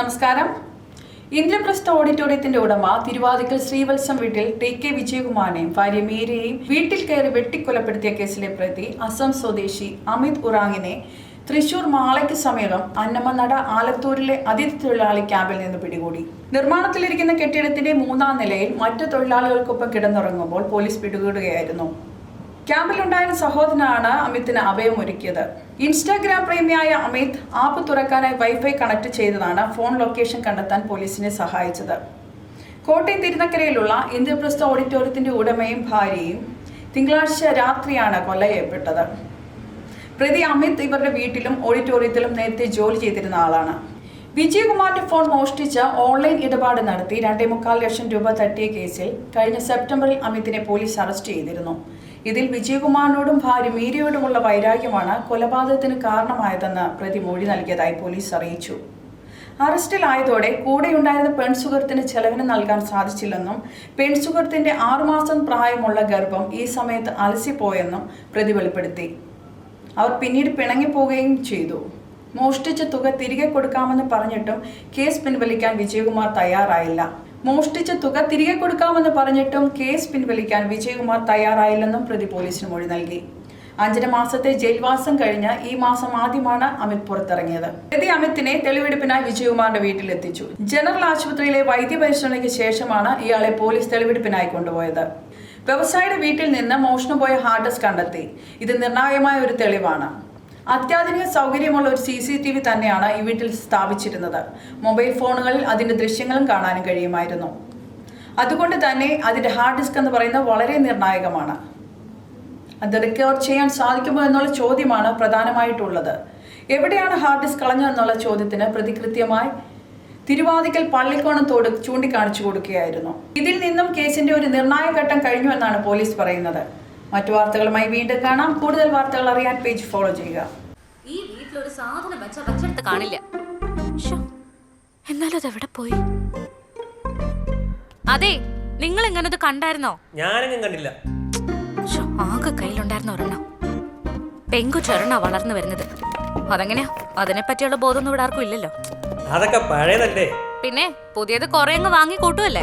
നമസ്കാരം. ഇന്ദ്രപ്രസ്ഥ ഓഡിറ്റോറിയത്തിന്റെ ഉടമ തിരുവാതിക്കൽ ശ്രീവത്സം വീട്ടിൽ ടി കെ വിജയകുമാറിനെയും ഭാര്യ മീരയെയും വീട്ടിൽ കയറി വെട്ടിക്കൊലപ്പെടുത്തിയ കേസിലെ പ്രതി അസം സ്വദേശി അമിത് ഉറാങ്ങിനെ തൃശൂർ മാളയ്ക്ക് സമീപം അന്നമനട ആലത്തൂരിലെ അതിഥി തൊഴിലാളി ക്യാമ്പിൽ നിന്ന് പിടികൂടി. നിർമ്മാണത്തിലിരിക്കുന്ന കെട്ടിടത്തിന്റെ മൂന്നാം നിലയിൽ മറ്റു തൊഴിലാളികൾക്കൊപ്പം കിടന്നുറങ്ങുമ്പോൾ പോലീസ് പിടികൂടുകയായിരുന്നു. ക്യാമ്പിലുണ്ടായിരുന്ന സഹോദരനാണ് അമിത്തിന് അഭയമൊരുക്കിയത്. ഇൻസ്റ്റാഗ്രാം പ്രേമിയായ അമിത് ആപ്പ് തുറക്കാനായി വൈഫൈ കണക്ട് ചെയ്തതാണ് ഫോൺ ലൊക്കേഷൻ കണ്ടെത്താൻ പോലീസിനെ സഹായിച്ചത്. കോട്ടയം തിരുനക്കരയിലുള്ള ഇന്ദ്രപ്രസ്ഥ ഓഡിറ്റോറിയത്തിന്റെ ഉടമയും ഭാര്യയും തിങ്കളാഴ്ച രാത്രിയാണ് കൊല്ലയപ്പെട്ടത് പ്രതി അമിത് ഇവരുടെ വീട്ടിലും ഓഡിറ്റോറിയത്തിലും നേരത്തെ ജോലി ചെയ്തിരുന്ന ആളാണ്. വിജയകുമാറിന്റെ ഫോൺ മോഷ്ടിച്ച ഓൺലൈൻ ഇടപാട് നടത്തി രണ്ടേ മുക്കാൽ ലക്ഷം രൂപ തട്ടിയ കേസിൽ കഴിഞ്ഞ സെപ്റ്റംബറിൽ അമിതിനെ പോലീസ് അറസ്റ്റ് ചെയ്തിരുന്നു. ഇതിൽ വിജയകുമാറിനോടും ഭാര്യ മീരയോടുമുള്ള വൈരാഗ്യമാണ് കൊലപാതകത്തിന് കാരണമായതെന്ന് പ്രതി മൊഴി നൽകിയതായി പോലീസ് അറിയിച്ചു. അറസ്റ്റിലായതോടെ കൂടെയുണ്ടായിരുന്ന പെൺസുഹൃത്തിന് ചെലവിന് നൽകാൻ സാധിച്ചില്ലെന്നും പെൺസുഹൃത്തിന്റെ ആറുമാസം പ്രായമുള്ള ഗർഭം ഈ സമയത്ത് അലസിപ്പോയെന്നും പ്രതി വെളിപ്പെടുത്തി. അവർ പിന്നീട് പിണങ്ങിപ്പോവുകയും ചെയ്തു. മോഷ്ടിച്ച തുക തിരികെ കൊടുക്കാമെന്ന് പറഞ്ഞിട്ടും കേസ് പിൻവലിക്കാൻ വിജയകുമാർ തയ്യാറായില്ല. മോഷ്ടിച്ച തുക തിരികെ കൊടുക്കാമെന്ന് പറഞ്ഞിട്ടും കേസ് പിൻവലിക്കാൻ വിജയകുമാർ തയ്യാറായില്ലെന്നും പ്രതി പോലീസിന് മൊഴി നൽകി. അഞ്ചര മാസത്തെ ജയിൽവാസം കഴിഞ്ഞ് ഈ മാസം ആദ്യമാണ് അമിത് പുറത്തിറങ്ങിയത്. പ്രതി അമിത്തിനെ തെളിവെടുപ്പിനായി വിജയകുമാറിന്റെ വീട്ടിലെത്തിച്ചു. ജനറൽ ആശുപത്രിയിലെ വൈദ്യപരിശോധനയ്ക്ക് ശേഷമാണ് ഇയാളെ പോലീസ് തെളിവെടുപ്പിനായി കൊണ്ടുപോയത്. വ്യവസായിയുടെ വീട്ടിൽ നിന്ന് മോഷണം പോയ ഹാർഡ് ഡിസ്ക് കണ്ടെത്തി. ഇത് നിർണായകമായ ഒരു തെളിവാണ്. അത്യാധുനിക സൗകര്യമുള്ള ഒരു സി സി ടി വി തന്നെയാണ് ഈ വീട്ടിൽ സ്ഥാപിച്ചിരുന്നത്. മൊബൈൽ ഫോണുകളിൽ അതിന്റെ ദൃശ്യങ്ങളും കാണാനും കഴിയുമായിരുന്നു. അതുകൊണ്ട് തന്നെ അതിന്റെ ഹാർഡ് ഡിസ്ക് എന്ന് പറയുന്നത് വളരെ നിർണായകമാണ്. അത് റിക്കവർ ചെയ്യാൻ സാധിക്കുമോ എന്നുള്ള ചോദ്യമാണ് പ്രധാനമായിട്ടുള്ളത്. എവിടെയാണ് ഹാർഡ് ഡിസ്ക് കളഞ്ഞത് എന്നുള്ള ചോദ്യത്തിന് പ്രതികൃത്യമായി തിരുവാതിക്കൽ പള്ളിക്കോണത്തോട് ചൂണ്ടിക്കാണിച്ചു കൊടുക്കുകയായിരുന്നു. ഇതിൽ നിന്നും കേസിന്റെ ഒരു നിർണായക ഘട്ടം കഴിഞ്ഞു എന്നാണ് പോലീസ് പറയുന്നത്. മറ്റു വാർത്തകളുമായി വീണ്ടും കാണാം. കൂടുതൽ വാർത്തകൾ അറിയാൻ പേജ് ഫോളോ ചെയ്യുക. ഈ വീട്ടിലൊരു സാധനം വെച്ച വെച്ചെടുത്ത് കാണില്ല. എന്നാലത് എന്നാലും എവിടെ പോയി? അതെ നിങ്ങൾ എങ്ങനെ ഇത് കണ്ടായിരുന്നോ? ഞാനെങ്ങും കണ്ടില്ല. ശ്ശോ, ആകെ കയ്യിലുണ്ടായിരുന്ന ഒരെണ്ണം. പെങ്കുച്ചൊരെണ്ണ വളർന്നു വരുന്നത്. അതെങ്ങനെയാ? അതിനെ പറ്റിയുള്ള ബോധമൊന്നും ഇവിടെ ആർക്കും ഇല്ലല്ലോ. അതൊക്കെ പഴയതല്ലേ? പിന്നെ പുതിയത് കുറെ അങ്ങ് വാങ്ങി കൂട്ടുമല്ലേ